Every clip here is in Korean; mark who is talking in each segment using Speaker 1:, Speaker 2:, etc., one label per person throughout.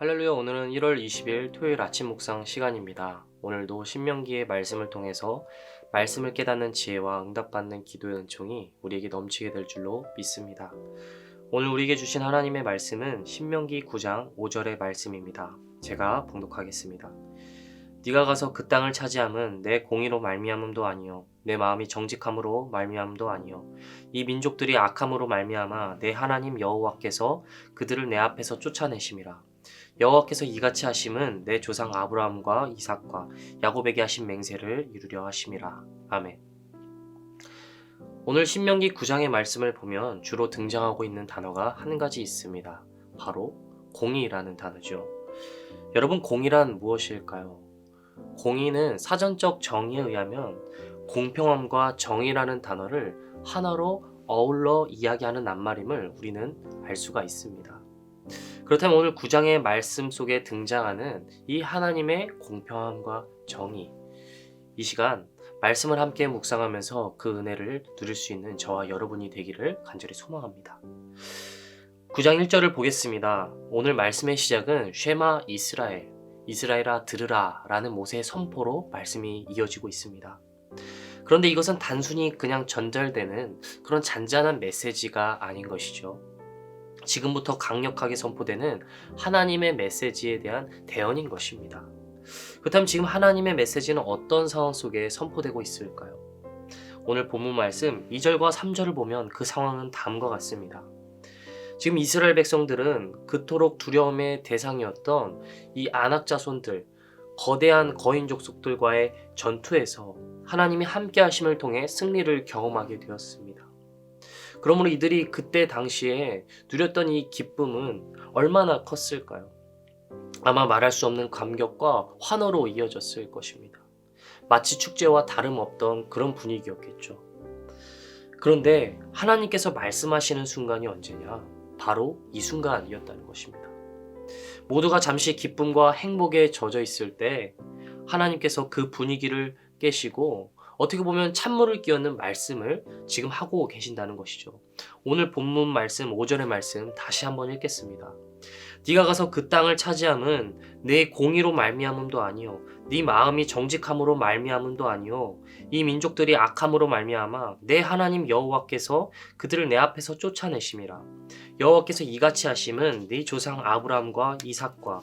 Speaker 1: 할렐루야 오늘은 1월 20일 토요일 아침 묵상 시간입니다. 오늘도 신명기의 말씀을 통해서 말씀을 깨닫는 지혜와 응답받는 기도의 은총이 우리에게 넘치게 될 줄로 믿습니다. 오늘 우리에게 주신 하나님의 말씀은 신명기 9장 5절의 말씀입니다. 제가 봉독하겠습니다. 네가 가서 그 땅을 차지함은 내 공의로 말미암음도 아니요 내 마음이 정직함으로 말미암음도 아니요 이 민족들이 악함으로 말미암아 내 하나님 여호와께서 그들을 내 앞에서 쫓아내심이라 여호와께서 이같이 하심은 내 조상 아브라함과 이삭과 야곱에게 하신 맹세를 이루려 하심이라. 아멘. 오늘 신명기 9장의 말씀을 보면 주로 등장하고 있는 단어가 한 가지 있습니다. 바로 공의라는 단어죠. 여러분 공의란 무엇일까요? 공의는 사전적 정의에 의하면 공평함과 정의라는 단어를 하나로 어울러 이야기하는 낱말임을 우리는 알 수가 있습니다. 그렇다면 오늘 9장의 말씀 속에 등장하는 이 하나님의 공평함과 정의. 이 시간 말씀을 함께 묵상하면서 그 은혜를 누릴 수 있는 저와 여러분이 되기를 간절히 소망합니다. 9장 1절을 보겠습니다. 오늘 말씀의 시작은 쉐마 이스라엘, 이스라엘아 들으라 라는 모세의 선포로 말씀이 이어지고 있습니다. 그런데 이것은 단순히 그냥 전달되는 그런 잔잔한 메시지가 아닌 것이죠. 지금부터 강력하게 선포되는 하나님의 메시지에 대한 대언인 것입니다. 그렇다면 지금 하나님의 메시지는 어떤 상황 속에 선포되고 있을까요? 오늘 본문 말씀 2절과 3절을 보면 그 상황은 다음과 같습니다. 지금 이스라엘 백성들은 그토록 두려움의 대상이었던 이 아낙 자손들, 거대한 거인 족 속들과의 전투에서 하나님이 함께 하심을 통해 승리를 경험하게 되었습니다. 그러므로 이들이 그때 당시에 누렸던 이 기쁨은 얼마나 컸을까요? 아마 말할 수 없는 감격과 환호로 이어졌을 것입니다. 마치 축제와 다름없던 그런 분위기였겠죠. 그런데 하나님께서 말씀하시는 순간이 언제냐? 바로 이 순간이었다는 것입니다. 모두가 잠시 기쁨과 행복에 젖어 있을 때 하나님께서 그 분위기를 깨시고 어떻게 보면 찬물을 끼얹는 말씀을 지금 하고 계신다는 것이죠. 오늘 본문 말씀 5절의 말씀 다시 한번 읽겠습니다. 네가 가서 그 땅을 차지함은 내 공의로 말미암음도 아니요 네 마음이 정직함으로 말미암음도 아니요 이 민족들이 악함으로 말미암아 내 하나님 여호와께서 그들을 내 앞에서 쫓아내심이라 여호와께서 이같이 하심은 네 조상 아브라함과 이삭과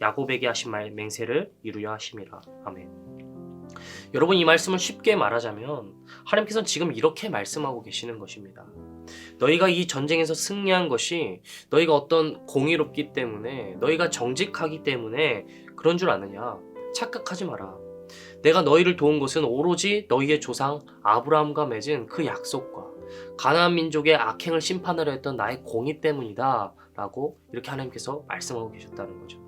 Speaker 1: 야곱에게 하신 말 맹세를 이루려 하심이라 아멘. 여러분 이 말씀을 쉽게 말하자면 하나님께서는 지금 이렇게 말씀하고 계시는 것입니다. 너희가 이 전쟁에서 승리한 것이 너희가 어떤 공의롭기 때문에 너희가 정직하기 때문에 그런 줄 아느냐? 착각하지 마라. 내가 너희를 도운 것은 오로지 너희의 조상 아브라함과 맺은 그 약속과 가나안 민족의 악행을 심판하려 했던 나의 공의 때문이다라고 이렇게 하나님께서 말씀하고 계셨다는 거죠.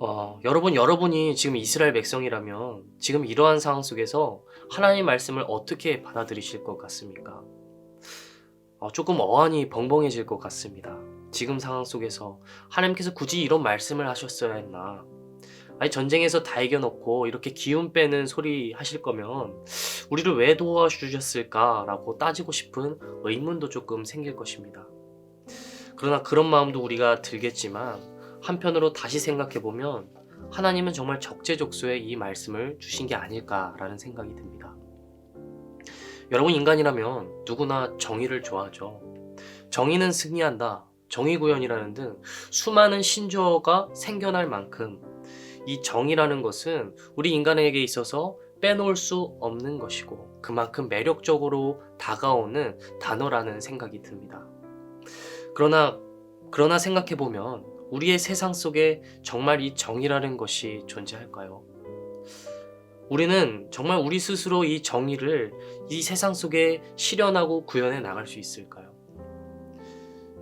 Speaker 1: 어, 여러분, 여러분이 지금 이스라엘 백성이라면 지금 이러한 상황 속에서 하나님 말씀을 어떻게 받아들이실 것 같습니까? 어, 조금 어안이 벙벙해질 것 같습니다. 지금 상황 속에서 하나님께서 굳이 이런 말씀을 하셨어야 했나? 아니, 전쟁에서 다 이겨놓고 이렇게 기운 빼는 소리 하실 거면 우리를 왜 도와주셨을까라고 따지고 싶은 의문도 조금 생길 것입니다. 그러나 그런 마음도 우리가 들겠지만 한편으로 다시 생각해 보면 하나님은 정말 적재적소에 이 말씀을 주신 게 아닐까라는 생각이 듭니다. 여러분 인간이라면 누구나 정의를 좋아하죠. 정의는 승리한다. 정의구현이라는 등 수많은 신조어가 생겨날 만큼 이 정의라는 것은 우리 인간에게 있어서 빼놓을 수 없는 것이고 그만큼 매력적으로 다가오는 단어라는 생각이 듭니다. 그러나 그러나 생각해 보면 우리의 세상 속에 정말 이 정의라는 것이 존재할까요? 우리는 정말 우리 스스로 이 정의를 이 세상 속에 실현하고 구현해 나갈 수 있을까요?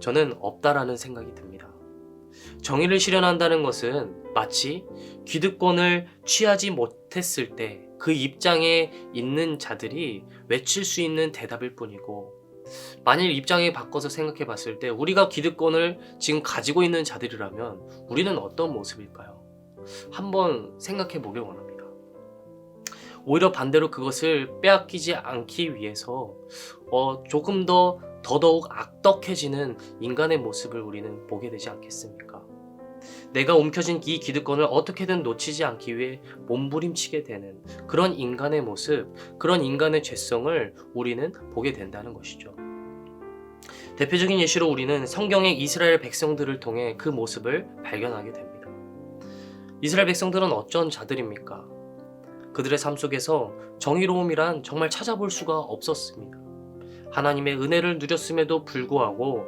Speaker 1: 저는 없다라는 생각이 듭니다. 정의를 실현한다는 것은 마치 기득권을 취하지 못했을 때 그 입장에 있는 자들이 외칠 수 있는 대답일 뿐이고 만일 입장에 바꿔서 생각해 봤을 때 우리가 기득권을 지금 가지고 있는 자들이라면 우리는 어떤 모습일까요? 한번 생각해 보길 원합니다. 오히려 반대로 그것을 빼앗기지 않기 위해서 어, 조금 더 더더욱 악덕해지는 인간의 모습을 우리는 보게 되지 않겠습니까? 내가 움켜쥔 이 기득권을 어떻게든 놓치지 않기 위해 몸부림치게 되는 그런 인간의 모습, 그런 인간의 죄성을 우리는 보게 된다는 것이죠. 대표적인 예시로 우리는 성경의 이스라엘 백성들을 통해 그 모습을 발견하게 됩니다. 이스라엘 백성들은 어쩐 자들입니까? 그들의 삶 속에서 정의로움이란 정말 찾아볼 수가 없었습니다. 하나님의 은혜를 누렸음에도 불구하고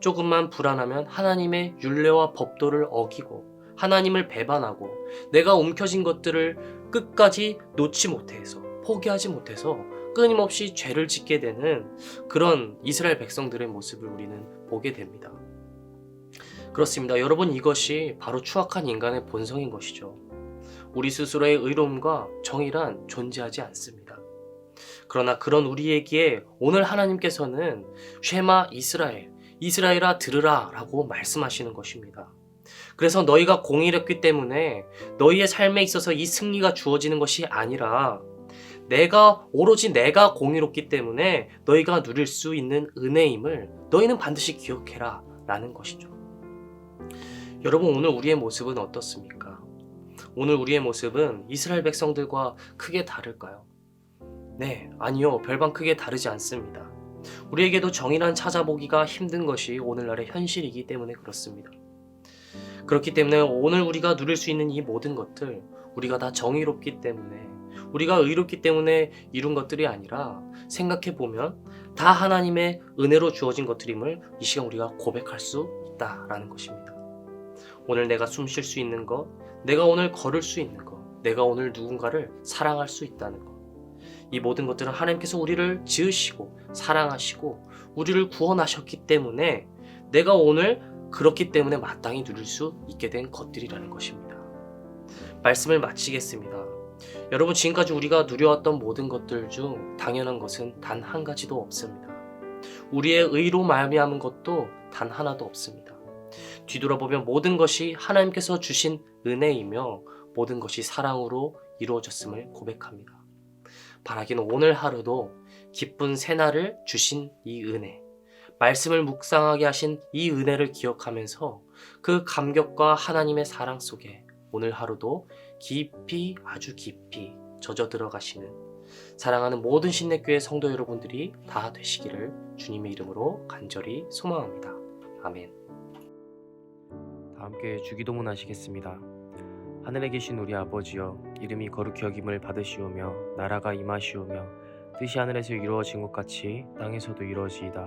Speaker 1: 조금만 불안하면 하나님의 윤례와 법도를 어기고 하나님을 배반하고 내가 움켜쥔 것들을 끝까지 놓지 못해서 포기하지 못해서 끊임없이 죄를 짓게 되는 그런 이스라엘 백성들의 모습을 우리는 보게 됩니다. 그렇습니다. 여러분 이것이 바로 추악한 인간의 본성인 것이죠. 우리 스스로의 의로움과 정의란 존재하지 않습니다. 그러나 그런 우리에게 오늘 하나님께서는 쉐마 이스라엘, 이스라엘아 들으라 라고 말씀하시는 것입니다. 그래서 너희가 공의롭기 때문에 너희의 삶에 있어서 이 승리가 주어지는 것이 아니라 내가 오로지 내가 공의롭기 때문에 너희가 누릴 수 있는 은혜임을 너희는 반드시 기억해라 라는 것이죠. 여러분 오늘 우리의 모습은 어떻습니까? 오늘 우리의 모습은 이스라엘 백성들과 크게 다를까요? 네, 아니요. 별반 크게 다르지 않습니다. 우리에게도 정의란 찾아보기가 힘든 것이 오늘날의 현실이기 때문에 그렇습니다. 그렇기 때문에 오늘 우리가 누릴 수 있는 이 모든 것들, 우리가 다 정의롭기 때문에, 우리가 의롭기 때문에 이룬 것들이 아니라 생각해 보면 다 하나님의 은혜로 주어진 것들임을 이 시간 우리가 고백할 수 있다라는 것입니다. 오늘 내가 숨 쉴 수 있는 것, 내가 오늘 걸을 수 있는 것, 내가 오늘 누군가를 사랑할 수 있다는 것. 이 모든 것들은 하나님께서 우리를 지으시고 사랑하시고 우리를 구원하셨기 때문에 내가 오늘 그렇기 때문에 마땅히 누릴 수 있게 된 것들이라는 것입니다. 말씀을 마치겠습니다. 여러분 지금까지 우리가 누려왔던 모든 것들 중 당연한 것은 단 한 가지도 없습니다. 우리의 의로 말미암은 것도 단 하나도 없습니다. 뒤돌아보면 모든 것이 하나님께서 주신 은혜이며 모든 것이 사랑으로 이루어졌음을 고백합니다. 바라기는 오늘 하루도 기쁜 새날을 주신 이 은혜, 말씀을 묵상하게 하신 이 은혜를 기억하면서 그 감격과 하나님의 사랑 속에 오늘 하루도 깊이 아주 깊이 젖어 들어가시는 사랑하는 모든 신내교회 성도 여러분들이 다 되시기를 주님의 이름으로 간절히 소망합니다. 아멘. 다 함께 주기도문 하시겠습니다. 하늘에 계신 우리 아버지여 이름이 거룩히 여김을 받으시오며 나라가 임하시오며 뜻이 하늘에서 이루어진 것 같이 땅에서도 이루어지이다.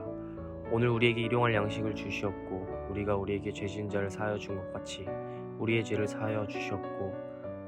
Speaker 1: 오늘 우리에게 일용할 양식을 주시옵고 우리가 우리에게 죄진 자를 사하여 준 것 같이 우리의 죄를 사하여 주시옵고